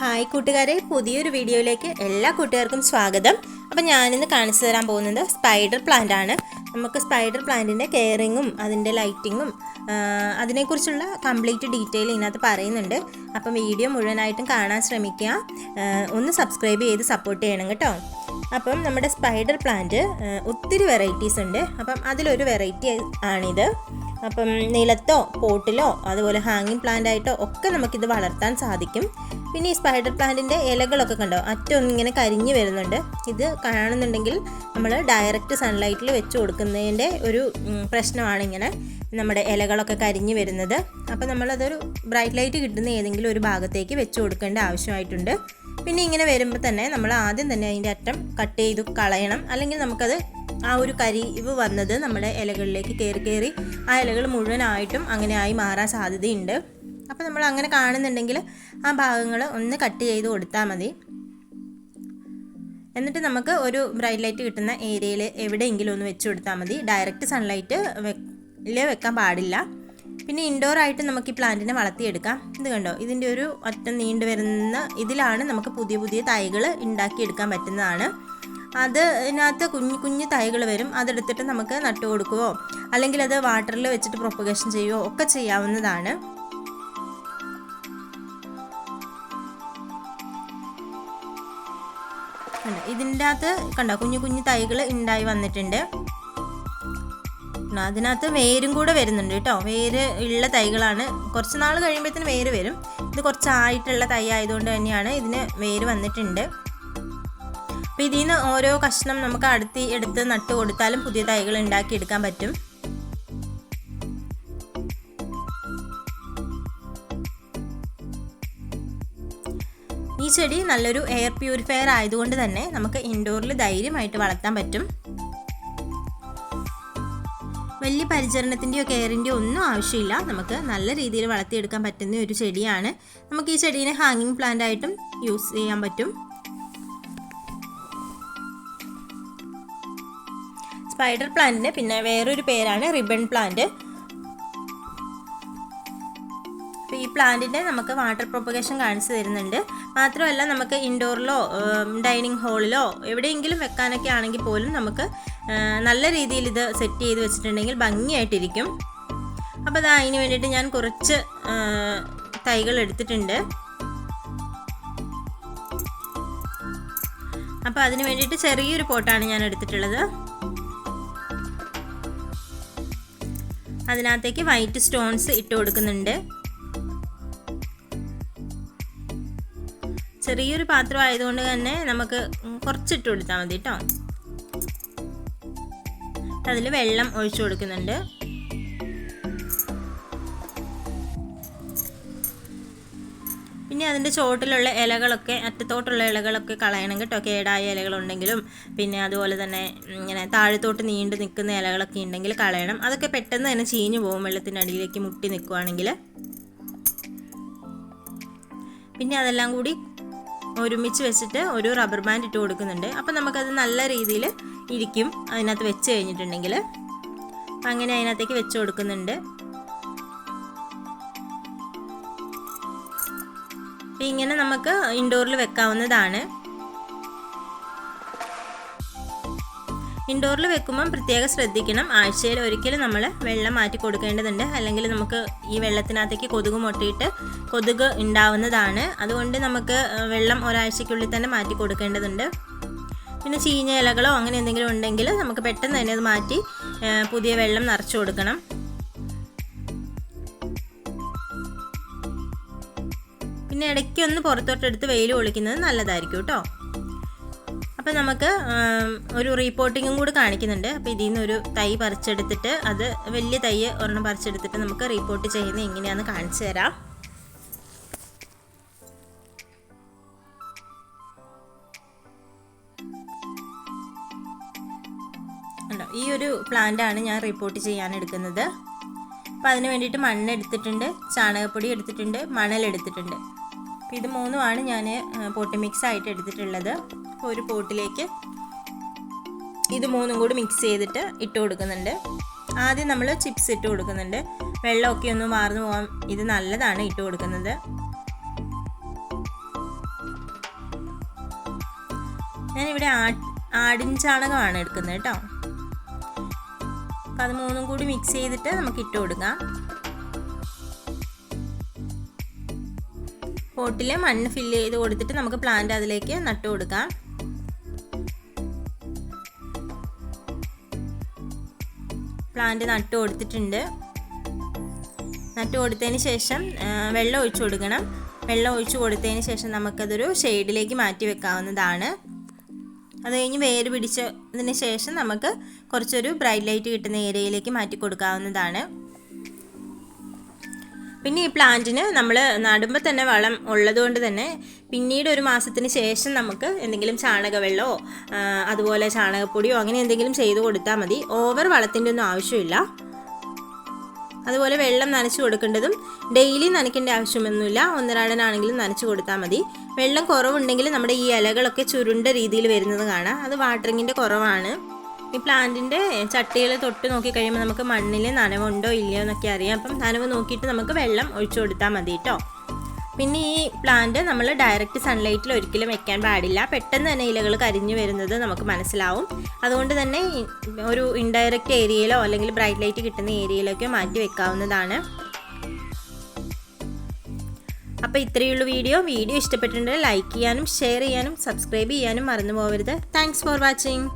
Hi കൂട്ടുകാരെ പുതിയൊരു വീഡിയോയിലേക്ക് എല്ലാ കൂട്ടുകാർക്കും സ്വാഗതം. അപ്പം ഞാനിന്ന് കാണിച്ചു തരാൻ പോകുന്നത് സ്പൈഡർ പ്ലാന്റ് ആണ്. നമുക്ക് സ്പൈഡർ പ്ലാന്റിന്റെ കെയറിങ്ങും അതിന്റെ ലൈറ്റിങ്ങും അതിനെക്കുറിച്ചുള്ള കംപ്ലീറ്റ് ഡീറ്റെയിൽ ഇതിനകത്ത് പറയുന്നുണ്ട്. അപ്പം വീഡിയോ മുഴുവനായിട്ടും കാണാൻ ശ്രമിക്കുക. ഒന്ന് സബ്സ്ക്രൈബ് ചെയ്ത് സപ്പോർട്ട് ചെയ്യണം കേട്ടോ. അപ്പം നമ്മുടെ സ്പൈഡർ പ്ലാന്റ് ഒത്തിരി വെറൈറ്റീസ് ഉണ്ട്. അപ്പം അതിലൊരു വെറൈറ്റി ആണിത്. അപ്പം നിലത്തോ പോട്ടിലോ അതുപോലെ ഹാങ്ങിങ് പ്ലാന്റ് ആയിട്ടോ ഒക്കെ നമുക്കിത് വളർത്താൻ സാധിക്കും. പിന്നെ ഈ സ്പൈഡർ പ്ലാന്റിന്റെ ഇലകളൊക്കെ കണ്ടോ? അറ്റം ഇങ്ങനെ കരിഞ്ഞു വരുന്നുണ്ട്. ഇത് കാണുന്നുണ്ടെങ്കിൽ നമ്മൾ ഡയറക്റ്റ് സൺലൈറ്റിൽ വെച്ച് കൊടുക്കുന്നതിന്റെ ഒരു പ്രശ്നമാണ് ഇങ്ങനെ നമ്മുടെ ഇലകളൊക്കെ കരിഞ്ഞു വരുന്നത്. അപ്പോൾ നമ്മളതൊരു ബ്രൈറ്റ് ലൈറ്റ് കിട്ടുന്ന ഏതെങ്കിലും ഒരു ഭാഗത്തേക്ക് വെച്ച് കൊടുക്കേണ്ട ആവശ്യമായിട്ടുണ്ട്. പിന്നെ ഇങ്ങനെ വരുമ്പോൾ തന്നെ നമ്മൾ ആദ്യം തന്നെ അതിന്റെ അറ്റം കട്ട് ചെയ്ത് കളയണം. അല്ലെങ്കിൽ നമുക്കത് ആ ഒരു കരിവ് വന്നത് നമ്മുടെ ഇലകളിലേക്ക് കയറി കയറി ആ ഇലകൾ മുഴുവനായിട്ടും അങ്ങനെ ആയി മാറാൻ സാധ്യതയുണ്ട്. അപ്പോൾ നമ്മൾ അങ്ങനെ കാണുന്നുണ്ടെങ്കിൽ ആ ഭാഗങ്ങൾ ഒന്ന് കട്ട് ചെയ്ത് കൊടുത്താൽ മതി. എന്നിട്ട് നമുക്ക് ഒരു ബ്രൈറ്റ് ലൈറ്റ് കിട്ടുന്ന ഏരിയയിൽ എവിടെയെങ്കിലും ഒന്ന് വെച്ച് കൊടുത്താൽ മതി. ഡയറക്റ്റ് സൺലൈറ്റ് വെക്കാൻ പാടില്ല. പിന്നെ ഇൻഡോർ ആയിട്ട് നമുക്ക് ഈ പ്ലാന്റിനെ വളർത്തിയെടുക്കാം. ഇത് കണ്ടോ? ഇതിന്റെ ഒരു അറ്റം നീണ്ടു വരുന്ന ഇതിലാണ് നമുക്ക് പുതിയ പുതിയ തൈകൾ ഉണ്ടാക്കിയെടുക്കാൻ പറ്റുന്നതാണ്. അത് ഇതിനകത്ത് കുഞ്ഞു കുഞ്ഞു തൈകൾ വരും. അതെടുത്തിട്ട് നമുക്ക് നട്ടു കൊടുക്കുകയോ അല്ലെങ്കിൽ അത് വാട്ടറിൽ വെച്ചിട്ട് പ്രൊപ്പഗേഷൻ ചെയ്യുകയോ ഒക്കെ ചെയ്യാവുന്നതാണ്. ഇതിന്റെ അകത്ത് കണ്ട? കുഞ്ഞു കുഞ്ഞു തൈകൾ ഉണ്ടായി വന്നിട്ടുണ്ട്. അതിനകത്ത് വേരും കൂടെ വരുന്നുണ്ട് കേട്ടോ. വേര് ഉള്ള തൈകളാണ്. കുറച്ച് നാൾ കഴിയുമ്പോഴത്തേന് വേര് വരും. ഇത് കുറച്ചായിട്ടുള്ള തൈ ആയതുകൊണ്ട് തന്നെയാണ് ഇതിന് വേര് വന്നിട്ടുണ്ട്. അപ്പോൾ ഇതിൽ നിന്ന് ഓരോ കഷ്ണം നമുക്ക് അടുത്ത് എടുത്ത് നട്ട് കൊടുത്താലും പുതിയ തൈകൾ ഉണ്ടാക്കിയെടുക്കാൻ പറ്റും. ഈ ചെടി നല്ലൊരു എയർ പ്യൂരിഫയർ ആയതുകൊണ്ട് തന്നെ നമുക്ക് ഇൻഡോറിൽ ധൈര്യമായിട്ട് വളർത്താൻ പറ്റും. വലിയ പരിചരണത്തിന്റെയോ കെയറിന്റെയോ ഒന്നും ആവശ്യമില്ല. നമുക്ക് നല്ല രീതിയിൽ വളർത്തിയെടുക്കാൻ പറ്റുന്ന ഒരു ചെടിയാണ്. നമുക്ക് ഈ ചെടീനെ ഹാങ്ങിങ് പ്ലാന്റ് ആയിട്ടും യൂസ് ചെയ്യാൻ പറ്റും. സ്പൈഡർ പ്ലാന്റിന് പിന്നെ വേറൊരു പേരാണ് റിബൺ പ്ലാന്റ് ഈ പ്ലാന്റിന്റെ നമുക്ക് വാട്ടർ പ്രൊപ്പഗേഷൻ കാണിച്ചു തരുന്നുണ്ട്. മാത്രമല്ല നമുക്ക് ഇൻഡോറിലോ ഡൈനിങ് ഹാളിലോ എവിടെയെങ്കിലും വെക്കാനൊക്കെ ആണെങ്കിൽ പോലും നമുക്ക് നല്ല രീതിയിൽ ഇത് സെറ്റ് ചെയ്ത് വെച്ചിട്ടുണ്ടെങ്കിൽ ഭംഗിയായിട്ടിരിക്കും. അപ്പോൾ അതാ അതിന് വേണ്ടിയിട്ട് ഞാൻ കുറച്ച് തൈകൾ എടുത്തിട്ടുണ്ട്. അപ്പോൾ അതിന് വേണ്ടിയിട്ട് ചെറിയൊരു പോട്ടാണ് ഞാൻ എടുത്തിട്ടുള്ളത്. അതിനകത്തേക്ക് വൈറ്റ് സ്റ്റോൺസ് ഇട്ട് കൊടുക്കുന്നുണ്ട്. ചെറിയൊരു പാത്രം ആയതുകൊണ്ട് തന്നെ നമുക്ക് കുറച്ചിട്ട് കൊടുത്താൽ മതി കേട്ടോ. അതിൽ വെള്ളം ഒഴിച്ചു കൊടുക്കുന്നുണ്ട്. പിന്നെ അതിന്റെ ചോട്ടിലുള്ള ഇലകളൊക്കെ അറ്റത്തോട്ടുള്ള ഇലകളൊക്കെ കളയണം കേട്ടോ. കേടായ ഇലകളുണ്ടെങ്കിലും പിന്നെ അതുപോലെ തന്നെ ഇങ്ങനെ താഴത്തോട്ട് നീണ്ടു നിൽക്കുന്ന ഇലകളൊക്കെ ഉണ്ടെങ്കിൽ കളയണം. അതൊക്കെ പെട്ടെന്ന് തന്നെ ചീഞ്ഞു പോകും വെള്ളത്തിന്റെ അടിയിലേക്ക് മുട്ടി നിൽക്കുവാണെങ്കിൽ. പിന്നെ അതെല്ലാം കൂടി ഒരുമിച്ച് വെച്ചിട്ട് ഒരു റബ്ബർ ബാൻഡ് ഇട്ട് കൊടുക്കുന്നുണ്ട്. അപ്പം നമുക്കത് നല്ല രീതിയിൽ ഇരിക്കും. അതിനകത്ത് വെച്ച് കഴിഞ്ഞിട്ടുണ്ടെങ്കിൽ. അങ്ങനെ അതിനകത്തേക്ക് വെച്ച് കൊടുക്കുന്നുണ്ട്. അപ്പം ഇങ്ങനെ നമുക്ക് ഇൻഡോറിൽ വെക്കാവുന്നതാണ്. ഇൻഡോറിൽ വെക്കുമ്പം പ്രത്യേകം ശ്രദ്ധിക്കണം. ആഴ്ചയിൽ ഒരിക്കലും നമ്മൾ വെള്ളം മാറ്റി കൊടുക്കേണ്ടതുണ്ട്. അല്ലെങ്കിൽ നമുക്ക് ഈ വെള്ളത്തിനകത്തേക്ക് കൊതുക് മുട്ടിയിട്ട് കൊതുക് ഉണ്ടാവുന്നതാണ്. അതുകൊണ്ട് നമുക്ക് വെള്ളം ഒരാഴ്ചയ്ക്കുള്ളിൽ തന്നെ മാറ്റി കൊടുക്കേണ്ടതുണ്ട്. പിന്നെ ചീഞ്ഞ ഇലകളോ അങ്ങനെ എന്തെങ്കിലും ഉണ്ടെങ്കിൽ നമുക്ക് പെട്ടെന്ന് തന്നെ അത് മാറ്റി പുതിയ വെള്ളം നിറച്ചു കൊടുക്കണം. പിന്നെ ഇടയ്ക്ക് ഒന്ന് പുറത്തോട്ടെടുത്ത് വെയിൽ ഒളിക്കുന്നത് നല്ലതായിരിക്കും കേട്ടോ അപ്പം നമുക്ക് ഒരു റീപോട്ടിങ്ങും കൂടി കാണിക്കുന്നുണ്ട്. അപ്പോൾ ഇതിൽ നിന്ന് ഒരു തൈ പറിച്ചെടുത്തിട്ട് അത് വലിയ തൈ ഒരെണ്ണം പറിച്ചെടുത്തിട്ട് നമുക്ക് റീപോർട്ട് ചെയ്യുന്നത് എങ്ങനെയാണെന്ന് കാണിച്ചു തരാം. ഈ ഒരു പ്ലാന്റാണ് ഞാൻ റിപ്പോർട്ട് ചെയ്യാൻ എടുക്കുന്നത്. അപ്പോൾ അതിന് വേണ്ടിയിട്ട് മണ്ണ് എടുത്തിട്ടുണ്ട് ചാണകപ്പൊടി എടുത്തിട്ടുണ്ട് മണൽ എടുത്തിട്ടുണ്ട്. അപ്പം ഇത് മൂന്നുമാണ് ഞാൻ പോട്ട് മിക്സ് ആയിട്ട് എടുത്തിട്ടുള്ളത് ഒരു പോട്ടിലേക്ക് ഇത് മൂന്നും കൂടി മിക്സ് ചെയ്തിട്ട് ഇട്ട് കൊടുക്കുന്നുണ്ട്. ആദ്യം നമ്മൾ ചിപ്സ് ഇട്ട് കൊടുക്കുന്നുണ്ട്. വെള്ളമൊക്കെ ഒന്ന് വാർന്നു പോകാൻ ഇത് നല്ലതാണ് ഇട്ട് കൊടുക്കുന്നത്. ഞാനിവിടെ ആടിൻ ചാണകമാണ് എടുക്കുന്നത് കേട്ടോ. അപ്പം അത് മൂന്നും കൂടി മിക്സ് ചെയ്തിട്ട് നമുക്ക് ഇട്ട് കൊടുക്കാം. പോട്ടിൽ മണ്ണ് ഫില്ല് ചെയ്ത് കൊടുത്തിട്ട് നമുക്ക് പ്ലാന്റ് അതിലേക്ക് നട്ടു കൊടുക്കാം. പ്ലാന്റ് നട്ടു കൊടുത്തിട്ടുണ്ട്. നട്ടു കൊടുത്തതിന് ശേഷം വെള്ളം ഒഴിച്ചു കൊടുക്കണം. വെള്ളം ഒഴിച്ചു കൊടുത്തതിന് ശേഷം നമുക്കതൊരു ഷെയ്ഡിലേക്ക് മാറ്റി വെക്കാവുന്നതാണ്. അത് കഴിഞ്ഞ് വേര് പിടിച്ചതിന് ശേഷം നമുക്ക് കുറച്ചൊരു ബ്രൈറ്റ് ലൈറ്റ് കിട്ടുന്ന ഏരിയയിലേക്ക് മാറ്റി കൊടുക്കാവുന്നതാണ്. പിന്നെ ഈ പ്ലാന്റിന് നമ്മൾ നടുമ്പോൾ തന്നെ വളം ഉള്ളതുകൊണ്ട് തന്നെ പിന്നീട് ഒരു മാസത്തിന് ശേഷം നമുക്ക് എന്തെങ്കിലും ചാണകവെള്ളമോ അതുപോലെ ചാണകപ്പൊടിയോ അങ്ങനെ എന്തെങ്കിലും ചെയ്ത് കൊടുത്താൽ മതി. ഓവർ വളത്തിന്റെ ഒന്നും ആവശ്യമില്ല. അതുപോലെ വെള്ളം നനച്ചു കൊടുക്കേണ്ടതും ഡെയിലി നനയ്ക്കേണ്ട ആവശ്യമൊന്നുമില്ല. ഒന്നരാടനാണെങ്കിലും നനച്ചു കൊടുത്താൽ മതി. വെള്ളം കുറവുണ്ടെങ്കിൽ നമ്മുടെ ഈ ഇലകളൊക്കെ ചുരുണ്ട രീതിയിൽ വരുന്നത് കാണാം. അത് വാട്ടറിങ്ങിന്റെ കുറവാണ്. ഈ പ്ലാന്റിന്റെ ചട്ടികൾ തൊട്ട് നോക്കി കഴിയുമ്പോൾ നമുക്ക് മണ്ണിൽ നനവുണ്ടോ ഇല്ലയോ എന്നൊക്കെ അറിയാം. അപ്പം നനവ് നോക്കിയിട്ട് നമുക്ക് വെള്ളം ഒഴിച്ചു കൊടുത്താൽ മതി കേട്ടോ പിന്നെ ഈ പ്ലാന്റ് നമ്മൾ ഡയറക്റ്റ് സൺലൈറ്റിൽ ഒരിക്കലും വെക്കാൻ പാടില്ല. പെട്ടെന്ന് തന്നെ ഇലകൾ കരിഞ്ഞു വരുന്നത് നമുക്ക് മനസ്സിലാവും. അതുകൊണ്ട് തന്നെ ഒരു ഇൻഡയറക്റ്റ് ഏരിയയിലോ അല്ലെങ്കിൽ ബ്രൈറ്റ് ലൈറ്റ് കിട്ടുന്ന ഏരിയയിലൊക്കെ മാറ്റി വെക്കാവുന്നതാണ്. അപ്പോൾ ഇത്രയുള്ള വീഡിയോ. വീഡിയോ ഇഷ്ടപ്പെട്ടിട്ടുണ്ടെങ്കിൽ ലൈക്ക് ചെയ്യാനും ഷെയർ ചെയ്യാനും സബ്സ്ക്രൈബ് ചെയ്യാനും മറന്നു പോകരുത് താങ്ക്സ് ഫോർ വാച്ചിങ്